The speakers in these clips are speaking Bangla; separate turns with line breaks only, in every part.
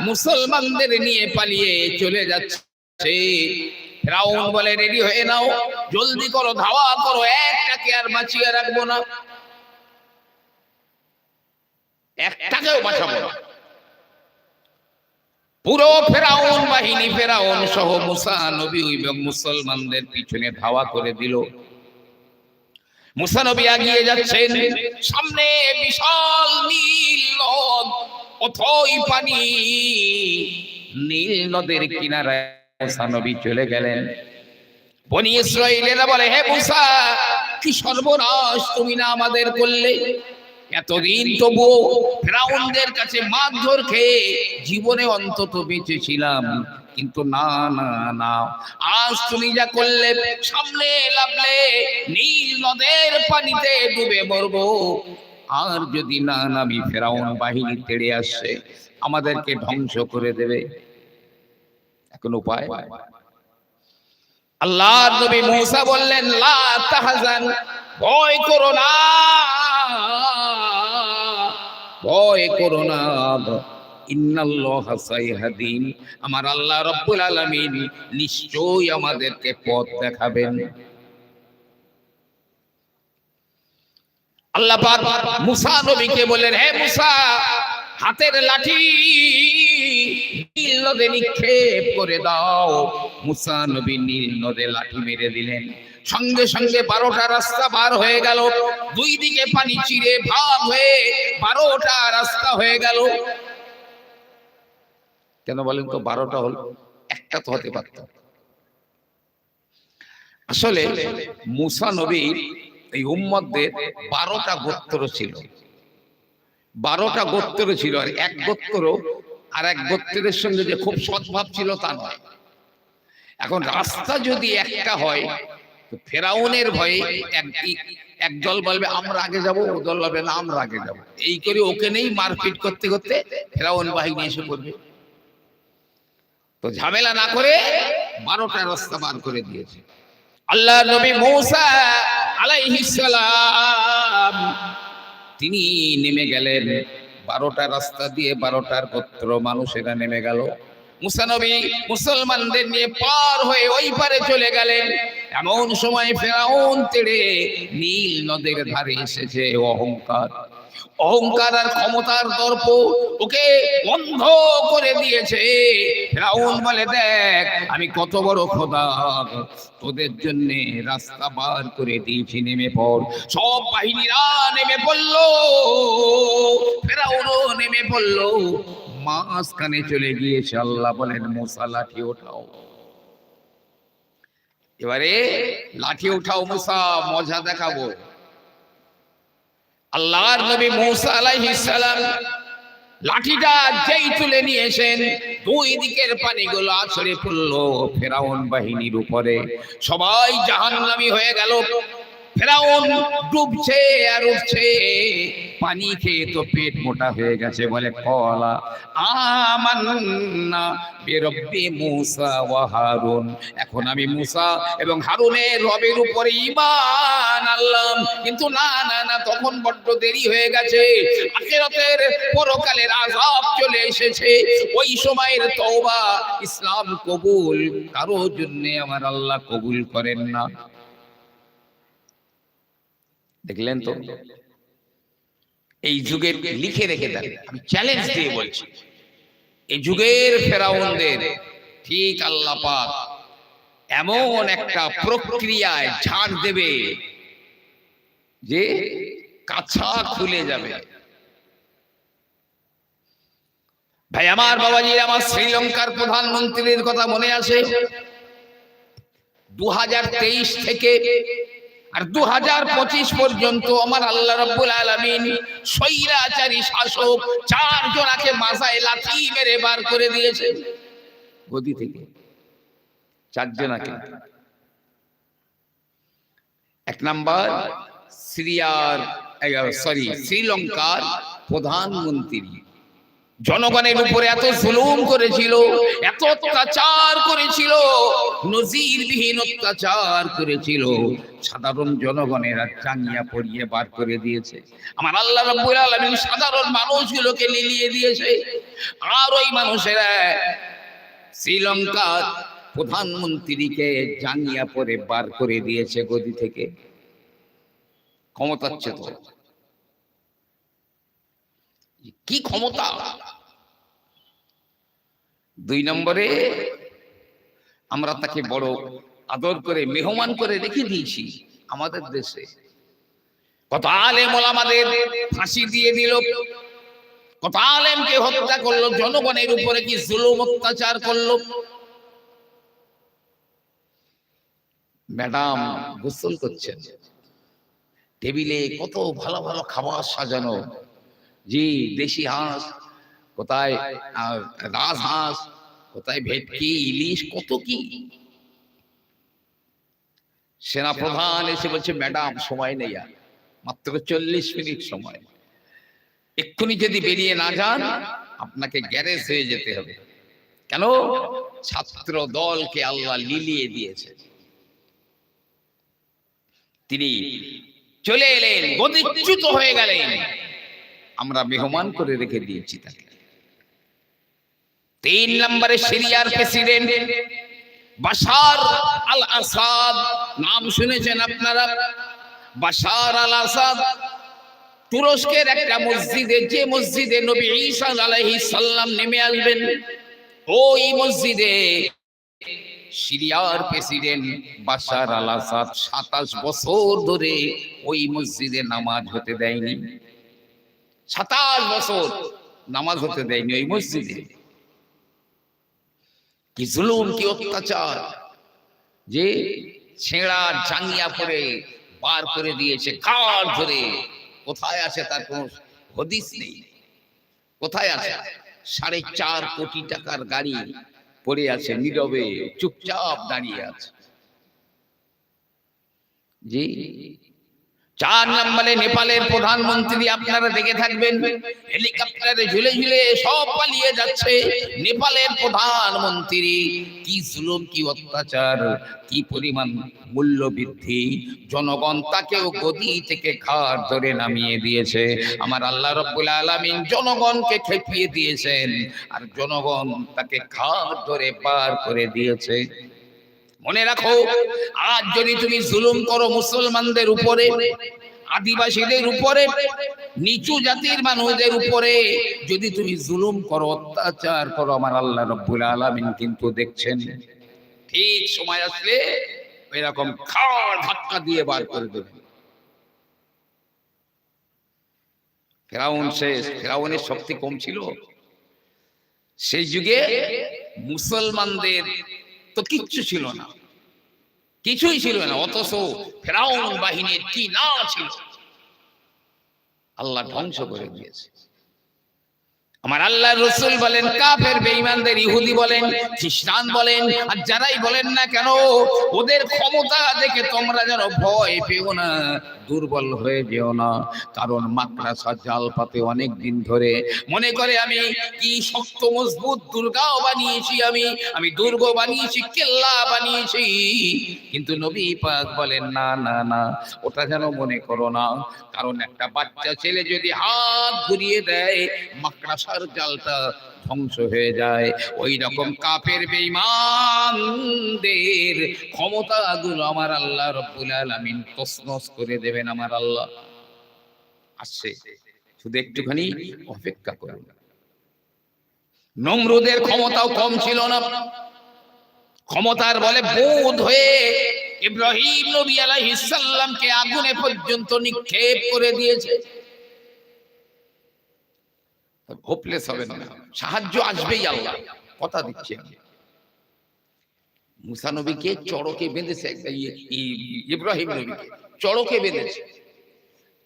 মুসলমানদের নিয়ে পালিয়ে চলে যাচ্ছে। ফেরাউন বলে, রেডি হয়ে নাও, জলদি করো, ধাওয়া করো, একটাকে আর বাঁচিয়ে রাখব না। একটাকেও বাঁচাবো না। পুরো ফেরাউন বাহিনী, ফেরাউন সহ মুসা নবী এবং মুসলমানদের পিছনে ধাওয়া করে দিল। মুসা নবী এগিয়ে যাচ্ছেন। সামনে বিশাল নীল অথই পানি নীল নদের কিনারায় মুসা নবী চলে গেলেন। বনি ইসরাইলেরা বলে হে মুসা কি সর্বনাশ তুমি না আমাদের করলে? এতদিন তবু ফেরাউনদের কাছে মারধর খেয়ে জীবনে অন্তত বেঁচেছিলাম। কিন্তু না না না আজ তুমি যা করলে সামনে লাভলে নীল নদের পানিতে ডুবে মরবো। আর যদি না নামি ফেরাউন বাহিনী তেড়ে আসছে আমাদেরকে ধ্বংস করে দেবে। এখন উপায়? আল্লাহ নবী মূসা বললেন, লা তাহজান, ভয় করো না। ভয় করো না। আমার আল্লাহ রব্বুল আলামিন নিশ্চয়ই আমাদেরকে পথ দেখাবেন। আল্লাহ মুসা নবীকে বললেন, হে মুসা, হাতের লাঠি নীল নদে নিক্ষেপ করে দাও। মুসা নবী নীল নদে লাঠি মেরে দিলেন। সঙ্গে সঙ্গে বারোটা রাস্তা পার হয়ে গেল। দুই দিকে পানি চিরে ভাগ হয়ে বারোটা রাস্তা হয়ে গেল। কেন বলেন তো, বারোটা হল, একটা তো হতে পারত। আসলে মুসা নবীর এই উম্মতদের বারোটা গোত্র ছিল। বারোটা গোত্র ছিল আর এক গোত্র আর এক গোত্রের সঙ্গে যে খুব সদ্ভাব ছিল তা নয়। এখন রাস্তা যদি একটা হয় ফেরাউনের ভয়ে এক দল বলবে, আমরা আগে যাব ও দল বলবে, না, আমরা আগে যাব এই করে ওকে নেই মারপিট করতে করতে ফেরাউন বাহিনী এসে পড়বে। তো ঝামেলা না করে বারোটা রাস্তা বার করে দিয়েছে। আল্লাহ নবী মৌসা আলাইহিস সালাম। তিনি নেমে গেলেন। বারোটা রাস্তা দিয়ে বারোটার গোত্র মানুষেরা নেমে গেল। মুসানবী মুসলমানদের নিয়ে পার হয়ে ওই পারে চলে গেলেন। এমন সময় ফেরাউন তেড়ে নীল নদের ধারে এসেছে। অহংকার। অহংকার আর ক্ষমতার দর্প ওকে বন্ধ করে দিয়েছে। ফেরাউন বলে, দেখ, আমি কত বড় খোদা। তোদের জন্য রাস্তা বার করে দিয়েছি, নেমে পড়। সব বাহিনীরা নেমে পড়ল। ফেরাউনও নেমে পড়ল। মাঝখানে চলে গিয়েছে, আল্লাহ বলেন, মোসা, লাঠি ওঠাও। এবারে লাঠি উঠাও মুসা, মজা দেখাবো। আল্লাহর নবী মৌসা আলাইহিস সালাম লাঠিটা যেই তুলে নিয়েছেন দুই দিকের পানিগুলো আছড়ে পড়ল ফেরাউন বাহিনীর উপরে। সবাই জাহান্নামী হয়ে গেল। ফেরাউন ডুবছে আর উঠছে। পানি খেয়ে তো পেট মোটা হয়ে গেছে বলে কলা। আমান্না বেরব্বি মুসা ওয়া হারুন। এখন আমি মুসা এবং হারুনের রবের উপরে ঈমান আনলাম। কিন্তু না না না, তখন বড্ড দেরি হয়ে গেছে। আখিরাতের পরকালের আযাব চলে এসেছে। ওই সময়ের তওবা ইসলাম কবুল। কারও জন্য আমার আল্লাহ কবুল করেন না। দেখলেন তো? এই যুগের লিখে রেখে দেন। আমি চ্যালেঞ্জ দিয়ে বলছি। এই যুগের ফেরাউনদের ঠিক আল্লাহ পাক এমন একটা প্রক্রিয়ায় ঝাড় দেবে যে কাছা খুলে যাবে। ভাই আমার বাবাজি আমার শ্রীলঙ্কার প্রধানমন্ত্রীর কথা মনে আছে দু হাজার তেইশ থেকে আর দু হাজার পঁচিশ পর্যন্ত আমার আল্লাহ রব্বুল আলমিন স্বৈরাচারী শাসক চার জনাকে মাথায় লাথি মেরে বার করে দিয়েছে। গদি থেকে। চারজনাকে। এক নাম্বার, সিরিয়ার সরি, শ্রীলঙ্কার প্রধানমন্ত্রী। জনগণের উপরে এত জুলুম করেছিল, এত অত্যাচার করেছিল, নজিরবিহীন অত্যাচার করেছিল। সাধারণ জনগণের আর চাঙ্গিয়া পড়িয়ে বার করে দিয়েছে। আমার আল্লাহ রাব্বুল আলামিন সাধারণ মানুষগুলোকে লিলিয়ে দিয়েছে। আর ওই মানুষেরা শ্রীলঙ্কার প্রধানমন্ত্রীকে জাঙ্গিয়া পরে বার করে দিয়েছে গদি থেকে। ক্ষমতাচ্ছে তো কি ক্ষমতা? দুই নম্বরে আমরা তাকে বড় আদর করে মেহমান করে রেখে দিয়েছি আমাদের দেশে। কত আলেম আমাদের ফাঁসি দিয়ে দিল। কত আলেমকে হত্যা করল জনগণের উপরে কি জুলুম অত্যাচার করল। ম্যাডাম গোসল করছেন। টেবিলে কত ভালো ভালো খাবার সাজানো। জি দেশি হাঁস কোথায় আহ, রাজহাঁস কোথায় ভেটকি ইলিশ কত কি? সেনা প্রধান এসে বলছে ম্যাডাম সময় নেই আর মাত্র চল্লিশ মিনিট সময়। এক্ষুনি যদি বেরিয়ে না যান আপনাকে গ্যারেজ হয়ে যেতে হবে। কেন? ছাত্র দলকে আল্লাহ লিলিয়ে দিয়েছে। তিনি চলে এলেন গদিচ্যুত হয়ে গেলেন। আমরা মেহমান করে রেখে দিয়েছি তাকে। তিন নম্বরে সিরিয়ার প্রেসিডেন্ট বাশার আল আসাদ নাম শুনেছেন আপনারা? বাশার আল আসাদ তুরস্কের একটা মসজিদে, যে মসজিদে নবী ঈসা আলাইহিস সালাম নেমে আসবেন, ওই মসজিদে সিরিয়ার প্রেসিডেন্ট বাশার আল আসাদ সাতাশ বছর ধরে ওই মসজিদে নামাজ হতে দেয়নি। সাতাশ বছর নামাজ হতে দেয়নি ওই মসজিদে। কি জুলুম, কি অত্যাচার যে ছেঁড়া জাঙ্গিয়া পরে বার করে দিয়েছে কার ধরে? কোথায় আছে তার কোন হদিস নেই। কোথায় আছে? সাড়ে চার কোটি টাকার গাড়ি পড়ে আছে নীরবে, চুপচাপ দাঁড়িয়ে আছে। জি চার নম্বরে নেপালের প্রধানমন্ত্রী আপনারা দেখে থাকবেন। হেলিকপ্টারে ঝুলে ঝুলে সব পালিয়ে যাচ্ছে নেপালের প্রধানমন্ত্রী। কি জুলুম, কি অত্যাচার, কি পরিমাণ মূল্য বৃদ্ধি জনগণ তাকেও গদি থেকে ঘাট ধরে নামিয়ে দিয়েছে। আমার আল্লাহ রব্বুল আলামিন জনগণকে খেপিয়ে দিয়েছেন। আর জনগণ তাকে ঘাট ধরে পার করে দিয়েছে। মনে রাখো, আজ যদি তুমি জুলুম করো মুসলমানদের উপরে, আদিবাসীদের উপরে, নিচু জাতির মানুষদের উপরে, যদি তুমি জুলুম করো, অত্যাচার করো, আমার আল্লাহ রব্বুল আলামিন কিন্তু দেখছেন। ঠিক সময় আসলে এরকম খাওয়ার ধাক্কা দিয়ে বার করে দেবে। ফেরাউন শেষ ফেরাউনের শক্তি কম ছিল। সেই যুগে মুসলমানদের তো কিচ্ছু ছিল না। কিছুই ছিল না, অথচ ফেরাউন বাহিনীর কি না ছিল? আল্লাহ ধ্বংস করে দিয়েছে। আমার আল্লাহ রসুল বলেন, কাফের, বেঈমানদের ইহুদি বলেন, খ্রিস্টান বলেন, আর যারাই বলেন না কেন, ওদের ক্ষমতা দেখে তোমরা যেন ভয় পেও না, দুর্বল হয়ে যেও না। কারণ মাদ্রাসা জাল পাতে অনেক দিন ধরে মনে করে আমি কি শক্ত, মজবুত দুর্গাও বানিয়েছি আমি আমি দুর্গ বানিয়েছি, কেল্লা বানিয়েছি। কিন্তু নবী পাক বলেন, না না না, ওটা যেন মনে করো না। কারণ একটা বাচ্চা ছেলে যদি হাত ঘুরিয়ে দেয় মাকড়াসার জালটা ধ্বংস হয়ে যায়। ওই রকম কাপের বেঈমানদের ক্ষমতাগুলো আমার আল্লাহ রব্বুল আলামিন তসনস করে দেবেন আমার আল্লাহ। আসছে। শুধু একটুখানি অপেক্ষা করুন। নমরুদের ক্ষমতাও কম ছিল না। ক্ষমতার বলে বোধ হয়ে ইব্রাহিম নবী আলাইহিস সালামকে আগুনে পর্যন্ত নিক্ষেপ করে দিয়েছে। হোপলেস হবেন না। সাহায্য আসবেই আল্লাহ। কথা দিচ্ছি আমি। মুসা নবীকে চড়কে বেঁধেছে ইয়ে- ইব্রাহিম নবীকে। চড়কে বেঁধেছে।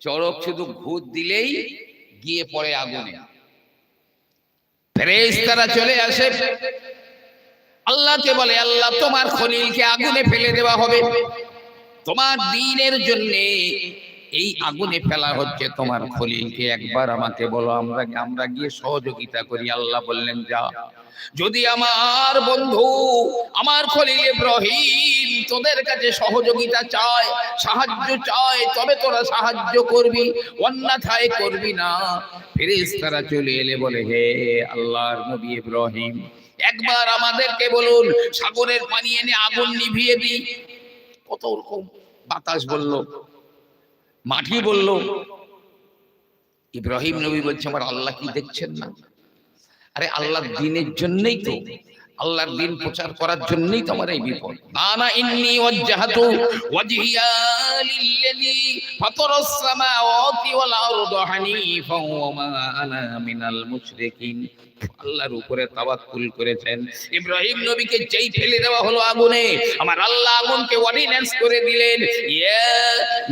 চড়ক শুধু ভূত দিলেই গিয়ে পড়ে আগুনে। ফেরেশতারা চলে আসে। আল্লাহকে বলে, আল্লাহ, তোমার খলিলকে আগুনে ফেলে দেওয়া হবে। তোমার দিনের জন্য এই আগুনে ফেলা হচ্ছে তোমার খলিলকে। একবার আমাকে বলো, আমরা আমরা গিয়ে সহযোগিতা করি? আল্লাহ বললেন, যা। যদি আমার বন্ধু, আমার খলিল ইব্রাহিম তোদের কাছে সহযোগিতা চায়, সাহায্য চায়, তবে তোরা সাহায্য করবি, অন্যথায় করবি না। ফেরেশতারা চলে এলে বলে, হে আল্লাহর নবী ইব্রাহিম, একবার আমাদেরকে বলুন, সাগরের পানি এনে আগুন নিভিয়ে দিই। কত রকম বাতাস বলল। মাটি বলল, ইব্রাহিম নবী বলছে, আমার আল্লাহ কি দেখছেন না? আরে আল্লাহর দিনের জন্যই তো। আল্লাহর দিন প্রচার করার জন্যই তো আমার এই বিপদ। না ইন্নি ওয়াজ্জাহাতু ওয়াজহিয়া লিল্লাযী ফাতারাস সামাওয়াতি ওয়াল আরদা হানিফা ওয়া মা আনা মিনাল মুশরিকিন। আল্লাহর উপরে তাওয়াক্কুল করেছেন। ইব্রাহিম নবীকে যেই ফেলে দেওয়া হলো আগুনে, আমার আল্লাহ আগুনকে অর্ডিন্যান্স করে দিলেন, ইয়া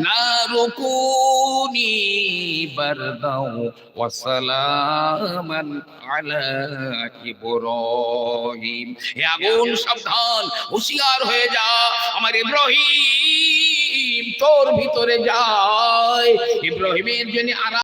নারুকুনি বারদাও ওয়া সালামান আলা ইব্রাহিম। হে আগুন, সাবধান, হুঁশিয়ার হয়ে যা, আমার ইব্রাহিম তোর ভিতরে যায়। ইব্রাহিমের জন্য আরাম